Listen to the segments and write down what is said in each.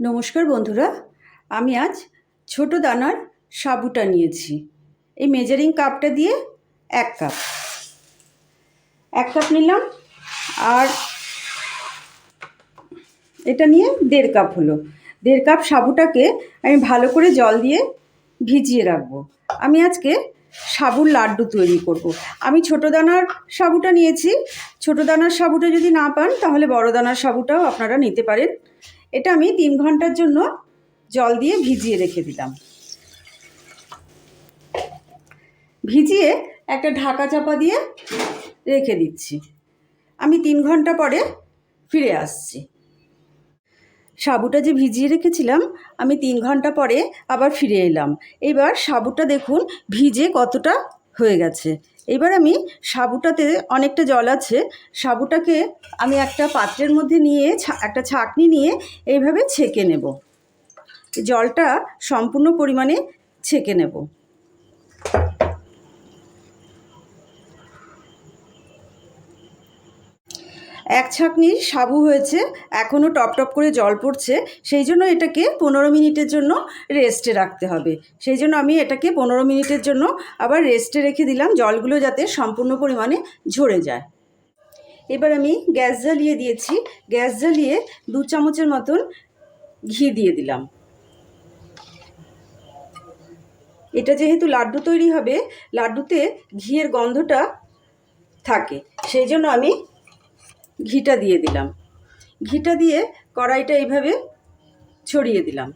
নমস্কার বন্ধুরা, আমি আজ ছোট দানার সাবুটা নিয়েছি। এই মেজারিং কাপটা দিয়ে এক কাপ এক কাপ নিলাম আর এটা নিয়ে দেড় কাপ হলো। দেড় কাপ সাবুটাকে আমি ভালো করে জল দিয়ে ভিজিয়ে রাখব। আমি আজকে সাবুর লাড্ডু তৈরি করব। আমি ছোট দানার সাবুটা নিয়েছি। ছোট দানার সাবুটা যদি না পান, তাহলে বড় দানার সাবুটাও আপনারা নিতে পারেন। এটা আমি তিন ঘণ্টার জন্য জল দিয়ে ভিজিয়ে রেখে দিলাম। ভিজিয়ে একটা ঢাকা চাপা দিয়ে রেখে দিচ্ছি। আমি তিন ঘণ্টা পরে ফিরে আসছি। সাবুটা যে ভিজিয়ে রেখেছিলাম, আমি তিন ঘণ্টা পরে আবার ফিরে এলাম। এবার সাবুটা দেখুন ভিজে কতটা হয়ে গেছে। এবার আমি সাবুটাতে অনেকটা জল আছে, সাবুটাকে আমি একটা পাত্রের মধ্যে নিয়ে একটা ছাঁকনি নিয়ে এইভাবে ছেঁকে নেব। জলটা সম্পূর্ণ পরিমাণে ছেঁকে নেব। এক ছাঁকনি সাবু হয়েছে এখনও টপ টপ করে জল পড়ছে, সেই জন্য এটাকে পনেরো মিনিটের জন্য রেস্টে রাখতে হবে। সেই জন্য আমি এটাকে পনেরো মিনিটের জন্য আবার রেস্টে রেখে দিলাম, জলগুলো যাতে সম্পূর্ণ পরিমাণে ঝরে যায়। এবার আমি গ্যাস জ্বালিয়ে দিয়েছি, গ্যাস জ্বালিয়ে দু চামচের মতন ঘি দিয়ে দিলাম। এটা যেহেতু লাড্ডু তৈরি হবে, লাড্ডুতে ঘিয়ের গন্ধটা থাকে, সেই জন্য আমি ঘিটা দিয়ে দিলাম। ঘিটা দিয়ে কড়াইটা এইভাবে ছড়িয়ে দিলাম।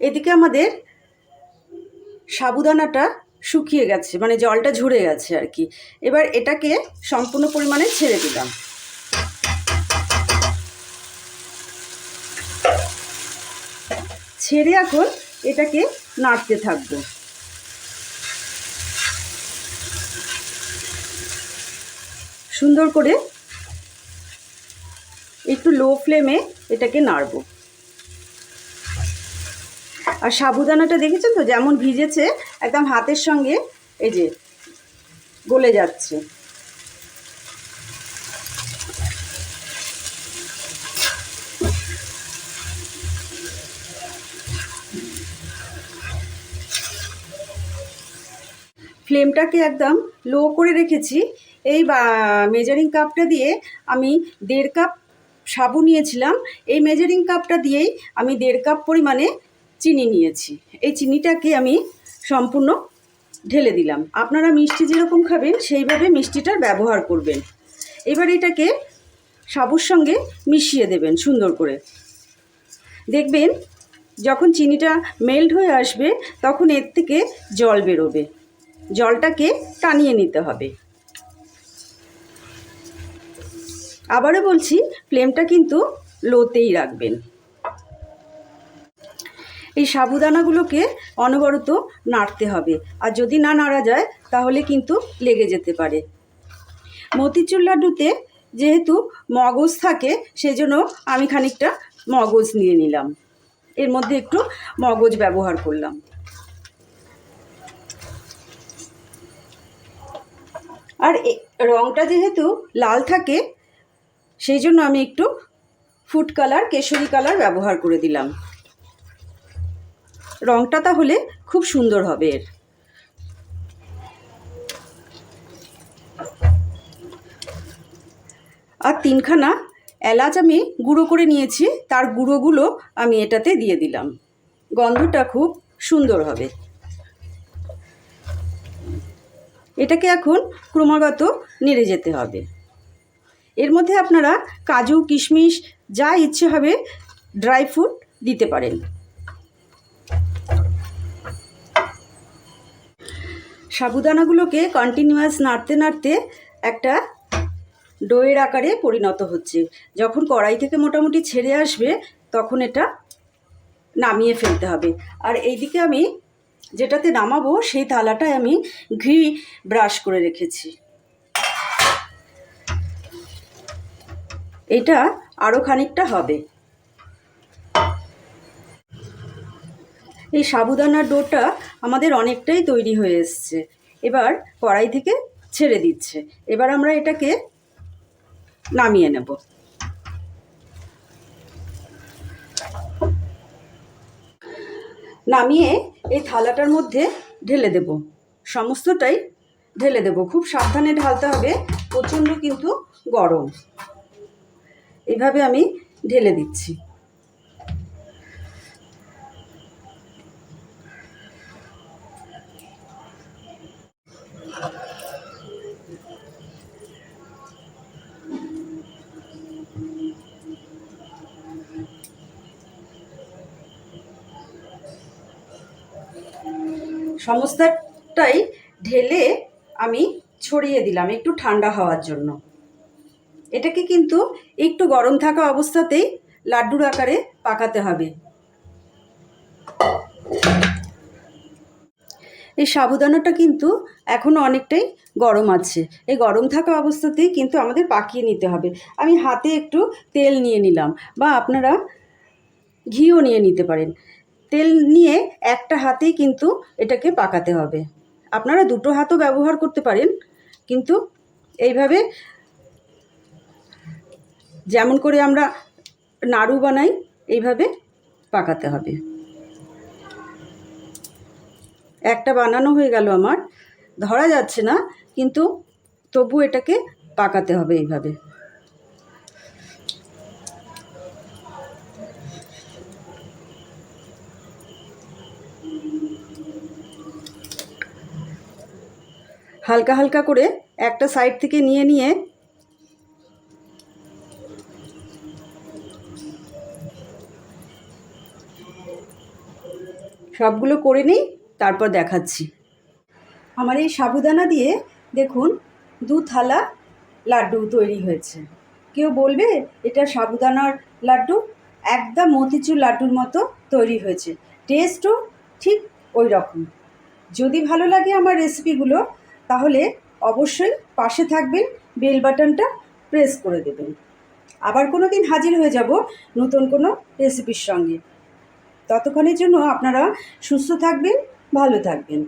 এদিকে আমাদের সাবুদানাটা শুকিয়ে গেছে মানে জলটা ঝরে গেছে আর কি। এবার এটাকে সম্পূর্ণ পরিমাণে ছেড়ে দিলাম। ছেড়ে এখন এটাকে নাড়তে থাকব। সুন্দর করে একটু লো ফ্লেমে এটাকে নাড়বো। আর সাবুদানাটা দেখেছেন তো? যেমন ভিজেছে, একদম হাতের সঙ্গে এই যে গলে যাচ্ছে। ফ্লেমটাকে একদম লো করে রেখেছি। এই মেজারিং কাপটা দিয়ে আমি দেড় কাপ সাবু নিয়েছিলাম। এই মেজারিং কাপটা দিয়েই আমি দেড় কাপ পরিমাণে চিনি নিয়েছি। এই চিনিটাকে আমি সম্পূর্ণ ঢেলে দিলাম। আপনারা মিষ্টি যেরকম খাবেন, সেইভাবে মিষ্টিটার ব্যবহার করবেন। এবার এটাকে সাবুর সঙ্গে মিশিয়ে দেবেন সুন্দর করে। দেখবেন, যখন চিনিটা মেল্ট হয়ে আসবে, তখন এর থেকে জল বেরোবে। জলটাকে টানিয়ে নিতে হবে। আবারও বলছি ফ্লেমটা কিন্তু লোতেই রাখবেন। এই সাবুদানাগুলোকে অনবরত নাড়তে হবে। আর যদি না নাড়া যায়, তাহলে কিন্তু লেগে যেতে পারে। মতিচুর লাড্ডুতে যেহেতু মগজ থাকে, সেজন্য আমি খানিকটা মগজ নিয়ে নিলাম। এর মধ্যে একটু মগজ ব্যবহার করলাম। আর রঙটা যেহেতু লাল থাকে সেই জন্য আমি একটু ফুড কালার, কেশরি কালার ব্যবহার করে দিলাম। রঙটা তাহলে খুব সুন্দর হবে এর। আর তিনখানা এলাচ আমি গুঁড়ো করে নিয়েছি, তার গুঁড়োগুলো আমি এটাতে দিয়ে দিলাম। গন্ধটা খুব সুন্দর হবে। এটাকে এখন ক্রমাগত নেড়ে যেতে হবে। এর মধ্যে আপনারা কাজু, কিশমিশ, যা ইচ্ছে হবে ড্রাই ফ্রুট দিতে পারেন। সাবুদানাগুলোকে কন্টিনিউয়াস নাড়তে নাড়তে একটা ডোয়ের আকারে পরিণত হচ্ছে। যখন কড়াই থেকে মোটামুটি ছেড়ে আসবে, তখন এটা নামিয়ে ফেলতে হবে। আর এইদিকে আমি যেটাতে নামাবো, সেই থালাটায় আমি ঘি ব্রাশ করে রেখেছি। এটা আরও খানিকটা হবে। এই সাবুদানার ডোটা আমাদের অনেকটাই তৈরি হয়ে এসছে। এবার কড়াই থেকে ছেড়ে দিচ্ছে। এবার আমরা এটাকে নামিয়ে নেব। নামিয়ে এই থালাটার মধ্যে ঢেলে দেব। সমস্তটাই ঢেলে দেব। খুব সাবধানে ঢালতে হবে। প্রচণ্ড কিন্তু গরম। এইভাবে আমি ঢেলে দিচ্ছি। সমস্তটাই ঢেলে আমি ছড়িয়ে দিলাম একটু ঠান্ডা হওয়ার জন্য। এটাকে কিন্তু একটু গরম থাকা অবস্থাতেই লাড্ডুর আকারে পাকাতে হবে। এই সাবুদানাটা কিন্তু এখনও অনেকটাই গরম আছে। এই গরম থাকা অবস্থাতেই কিন্তু আমাদের পাকিয়ে নিতে হবে। আমি হাতে একটু তেল নিয়ে নিলাম বা আপনারা ঘিও নিয়ে নিতে পারেন। তেল নিয়ে একটা হাতেই কিন্তু এটাকে পাকাতে হবে। আপনারা দুটো হাতও ব্যবহার করতে পারেন, কিন্তু এইভাবে যেমন করে আমরা নাড়ু বানাই, এইভাবে পাকাতে হবে। একটা বানানো হয়ে গেল আমার, ধরা যাচ্ছে না, কিন্তু তবু এটাকে পাকাতে হবে এইভাবে। হালকা হালকা করে একটা সাইড থেকে নিয়ে নিয়ে সবগুলো করে নিই, তারপর দেখাচ্ছি। আমার এই সাবুদানা দিয়ে দেখুন দু থালা লাড্ডু তৈরি হয়েছে। কেউ বলবে, এটা সাবুদানার লাড্ডু? একদম মতিচুর লাড্ডুর মতো তৈরি হয়েছে। টেস্টও ঠিক ওই রকম। যদি ভালো লাগে আমার রেসিপিগুলো, তাহলে অবশ্যই পাশে থাকবেন, বেল বাটনটা প্রেস করে দেবেন। আবার কোনো দিন হাজির হয়ে যাব নতুন কোনো রেসিপির সঙ্গে। ততক্ষণের জন্য আপনারা সুস্থ থাকবেন ভালো থাকবেন।